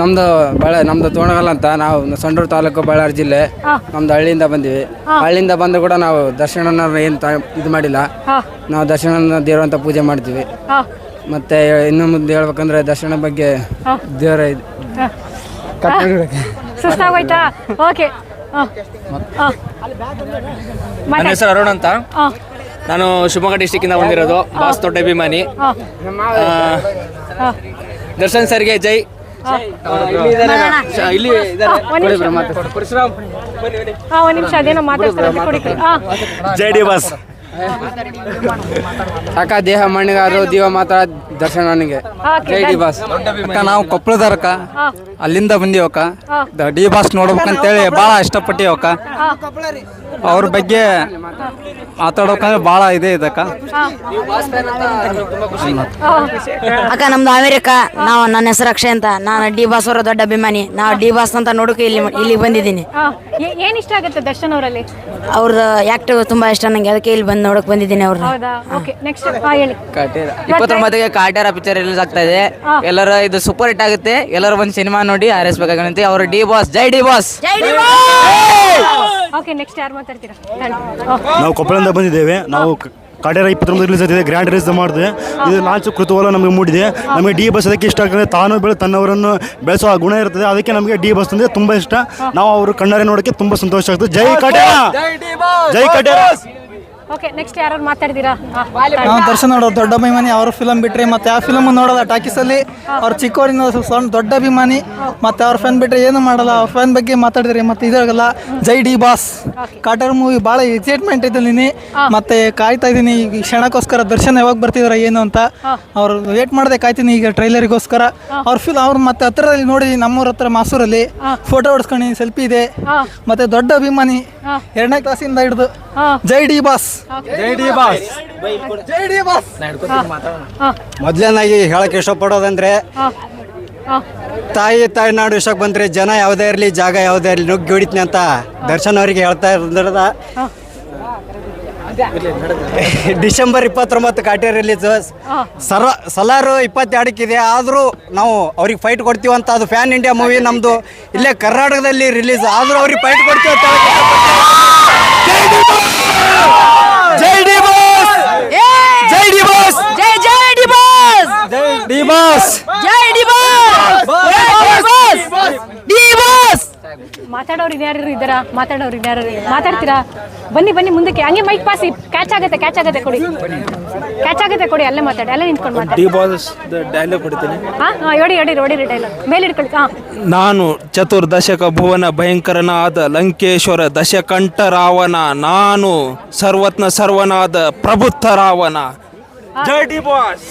ನಮ್ದು ಬಳ್ಳ ನಮ್ದು ತೋಣಗಲ್ ಅಂತ ನಾವು ಸಂಡೂರು ತಾಲೂಕು ಬಳ್ಳಾರಿ ಜಿಲ್ಲೆ. ನಮ್ದು ಹಳ್ಳಿಯಿಂದ ಬಂದಿವಿ. ಹಳ್ಳಿಯಿಂದ ಬಂದು ಕೂಡ ನಾವು ದರ್ಶನ ಏನು ಇದು ಮಾಡಿಲ್ಲ. ನಾವು ದರ್ಶನ ದೇವ್ರ ಅಂತ ಪೂಜೆ ಮಾಡ್ತೀವಿ. ಮತ್ತೆ ಇನ್ನು ಮುಂದೆ ಹೇಳ್ಬೇಕಂದ್ರೆ ದರ್ಶನ ಬಗ್ಗೆ ದೇವರ ಸುಸ್ತಾಗೋಯ್ತಾ? ಓಕೆ. ನನ್ನ ಹೆಸರು ಅರುಣ್ ಅಂತ. ನಾನು ಶಿವಮೊಗ್ಗ ಡಿಸ್ಟಿಕ್ಕಿಂದ ಬಂದಿರೋದು. ಬಾಸ್ ದೊಡ್ಡ ಅಭಿಮಾನಿ ದರ್ಶನ್ ಸರ್ಗೆ ಜೈ. ಅಕ್ಕ ದೇಹ ಮಣ್ಣಿಗಾರು ದೀವ ಮಾತ್ರ ದರ್ಶನ ನನಗೆ ಜೈ ಡಿ ಬಾಸ್ ಅಕ್ಕ ನಾವು ಕೊಪ್ಪಳದಾರಕ್ಕ ಅಲ್ಲಿಂದ ಬಂದೀವಕ್ಕ ಡಿ ಬಾಸ್ ನೋಡ್ಬೇಕಂತೇಳಿ ಭಾಳ ಇಷ್ಟಪಟ್ಟಿವಕ್ಕ. ಅವ್ರ ಬಗ್ಗೆ ಮಾತಾಡೋಕಂದ್ರೆ ಬಹಳ ಇದೆ ಇದಕ್ಕ. ಅಕ್ಕ ನಮ್ದು ಅಮೇರಿಕ. ನಾವು ನನ್ನ ಹೆಸರು ಅಕ್ಷಯ್ ಅಂತ. ನಾನು ಡಿ ಬಾಸ್ ಅವರ ದೊಡ್ಡ ಅಭಿಮಾನಿ. ನಾವು ಡಿ ಬಾಸ್ ಅಂತ ನೋಡೋಕೆ ಇಲ್ಲಿ ಇಲ್ಲಿಗೆ ಬಂದಿದ್ದೀನಿ. ಏನಿಷ್ಟ ಏನು ಇಷ್ಟ ಆಗುತ್ತೆ ದರ್ಶನ್ ಅವರಲ್ಲಿ? ಅವ್ರದ್ದು ಆಕ್ಟ್ ತುಂಬಾ ಇಷ್ಟ ನಂಗೆ. ಅದಕ್ಕೆ ಇಲ್ಲಿ ಬಂದು ನೋಡಕ್ ಬಂದಿದ್ದೀನಿ ಅವ್ರ ಹೌದಾ? ಓಕೆ ನೆಕ್ಸ್ಟ್ ಹೇಳಿ. ಇಪ್ಪತ್ತೊಂಬತ್ತಿಗೆ ಕಾಟೇರ ಪಿಕ್ಚರ್ ರಿಲೀಸ್ ಆಗ್ತಾ ಇದೆ. ಎಲ್ಲರೂ ಇದು ಸೂಪರ್ ಹಿಟ್ ಆಗುತ್ತೆ. ಎಲ್ಲರೂ ಒಂದು ಸಿನಿಮಾ ನೋಡಿ ಹಾರೈಸ್ಬೇಕಾಗಂತೆ ಅವರು ಡಿ ಬಾಸ್! ಜೈ ಡಿ ಬಾಸ್! ಓಕೆ ನೆಕ್ಸ್ಟ್ ಯಾರು ಮಾತಾಡ್ತೀರಾ? ನಾವು ಕೊಪ್ಪಳದಿಂದ ಬಂದಿದ್ದೇವೆ. ನಾವು ಕಡೆರ ಇಪ್ಪತ್ತೊಂದು ರಿಲೀಸ್ ಆಗಿದೆ ಗ್ರ್ಯಾಂಡ್ ರಿಲೀಸ್ ಮಾಡಿದೆ. ಇದು ಲಾಂಚ್ ಕೃತವಲ್ಲ ನಮಗೆ ಮೂಡಿದೆ. ನಮಗೆ ಡಿ ಬಸ್ ಅದಕ್ಕೆ ಇಷ್ಟ ಆಗ್ತದೆ. ತಾನು ಬೆಳೆ ತನ್ನವರನ್ನು ಬೆಳೆಸುವ ಗುಣ ಇರ್ತದೆ. ಅದಕ್ಕೆ ನಮಗೆ ಡಿ ಬಸ್ ಅಂದರೆ ತುಂಬಾ ಇಷ್ಟ. ನಾವು ಅವರು ಕಣ್ಣಾರೆ ನೋಡೋಕೆ ತುಂಬಾ ಸಂತೋಷ ಆಗ್ತದೆ. ಜೈ ಕಟೇರ ಜೈ ಕಾಟೇರ ಓಕೆ ನೆಕ್ಸ್ಟ್ ಯಾರು ಮಾತಾಡ್ತೀರಾ? ನಾವು ದರ್ಶನ್ ನೋಡೋದು ದೊಡ್ಡ ಅಭಿಮಾನಿ ಅವ್ರ ಫಿಲಮ್ ಬಿಟ್ರಿ ಮತ್ತೆ ಯಾವ ಫಿಲಮ್ ನೋಡೋಲ್ಲ ಟಾಕೀಸಲ್ಲಿ ಅವ್ರ ಚಿಕ್ಕವರಿಂದ ಸಣ್ಣ ದೊಡ್ಡ ಅಭಿಮಾನಿ ಮತ್ತೆ ಅವ್ರ ಫ್ಯಾನ್ ಬಿಟ್ರೆ ಏನು ಮಾಡಲ್ಲ ಅವ್ರ ಫ್ಯಾನ್ ಬಗ್ಗೆ ಮಾತಾಡಿದ್ರಿ ಮತ್ತೆ ಇದಾಗಲ್ಲ ಜೈ ಡಿ ಬಾಸ್. ಕಾಟರ್ ಮೂವಿ ಭಾಳ ಎಕ್ಸೈಟ್ಮೆಂಟ್ ಇದ್ದೀನಿ ಮತ್ತೆ ಕಾಯ್ತಾ ಇದ್ದೀನಿ ಈ ಕ್ಷಣಕ್ಕೋಸ್ಕರ ದರ್ಶನ್ ಯಾವಾಗ ಬರ್ತಿದಾರ ಏನು ಅಂತ. ಅವ್ರು ವೇಟ್ ಮಾಡದೆ ಕಾಯ್ತೀನಿ ಈಗ ಟ್ರೈಲರಿಗೋಸ್ಕರ ಅವ್ರ ಫಿಲ್ ಅವ್ರು ಮತ್ತೆ ಹತ್ರದಲ್ಲಿ ನೋಡಿ ನಮ್ಮೂರ ಹತ್ರ ಮಾಸೂರಲ್ಲಿ ಫೋಟೋ ಹೊಡ್ಸ್ಕೊಂಡು ಸೆಲ್ಫಿ ಇದೆ. ಮತ್ತೆ ದೊಡ್ಡ ಅಭಿಮಾನಿ ಎರಡನೇ ಕ್ಲಾಸಿಂದ ಹಿಡಿದು ಜೈ ಡಿ ಬಾಸ್. ಜೈ ಡಿ ಬಾಸ್. ಜೈ ಡಿ ಬಾಸ್ ಹೇಳಕ್ಕೆ ಇಷ್ಟಪಡೋದಂದ್ರೆ ಹಾಂ. ಹಾಂ. ತಾಯಿ ತಾಯಿನಾಡು ವಿಷಯಕ್ಕೆ ಬಂದ್ರೆ ಜನ ಯಾವುದೇ ಇರಲಿ ಜಾಗ ಯಾವುದೇ ಇರಲಿ ನುಗ್ಗಿ ಹೊಡಿತೀನಿ ಅಂತ ದರ್ಶನ್ ಅವರಿಗೆ ಹೇಳ್ತಾ ಇರೋದ ಡಿಸೆಂಬರ್ ಇಪ್ಪತ್ತೊಂಬತ್ತು ಕಾಟಿ ರಿಲೀಸ್ ಸರ ಸಲಾರು ಇಪ್ಪತ್ತೆರಡಕ್ಕಿದೆ ಆದರೂ ನಾವು ಅವ್ರಿಗೆ ಫೈಟ್ ಕೊಡ್ತೀವಂತ ಅಂತ ಅದು ಫ್ಯಾನ್ ಇಂಡಿಯಾ ಮೂವಿ ನಮ್ಮದು ಇಲ್ಲೇ ಕರ್ನಾಟಕದಲ್ಲಿ ರಿಲೀಸ್ ಆದರೂ ಅವ್ರಿಗೆ ಫೈಟ್ ಕೊಡ್ತೀವಿ ಅಂತ ಹೇಳಕ್ಕೆ ಜೈ ಡಿ ಬಾಸ್ ಜೈ ಡಿ ಬಾಸ್ ಜೈ ಜೈ ಡಿ ಬಾಸ್ ಡಿ ಬಾಸ್ ಜೈ ಡಿ ಬಾಸ್ ಡಿ ಬಾಸ್ ಮಾತಾಡೋರು ಇನ್ಯಾರು ಇದ್ದಾರಾ? ಮಾತಾಡೋರು ಇನ್ಯಾರು ಮಾತಾಡ್ತೀರಾ? ಬನ್ನಿ ಬನ್ನಿ ಮುಂದಕ್ಕೆ. ಹಂಗೆ ಮೈಕ್ ಪಾಸಿ ಕ್ಯಾಚ್ ಆಗುತ್ತೆ ಕ್ಯಾಚ್ ಆಗುತ್ತೆ ಕೊಡಿ. ಕ್ಯಾಚ್ ಆಗುತ್ತೆ ಕೊಡಿ ಅಲ್ಲೇ ಮಾತಾಡಿ ಅಲ್ಲೇ ನಿಂತ್ಕೊಂಡು ಮಾತಾಡಿ. ಬಾಸ್ ಡೈಲಾಗ್ ಕೊಡ್ತೀನಿ. ಹಾಂ ಹಾಂ ಹೊಡಿ ಹೊಡಿ ಹೊಡಿರಿ ಡೈಲಾಗ್ ಮೇಲೆ ಹಾಂ. ನಾನು ಚತುರ್ದಶಕ ಭುವನ ಭಯಂಕರನಾದ ಲಂಕೇಶ್ವರ ದಶಕಂಠ ರಾವಣ ನಾನು ಸರ್ವತ್ನ ಸರ್ವನಾದ ಪ್ರಭುತ್ವ ರಾವಣ ಜೈ ಡಿ ಬಾಸ್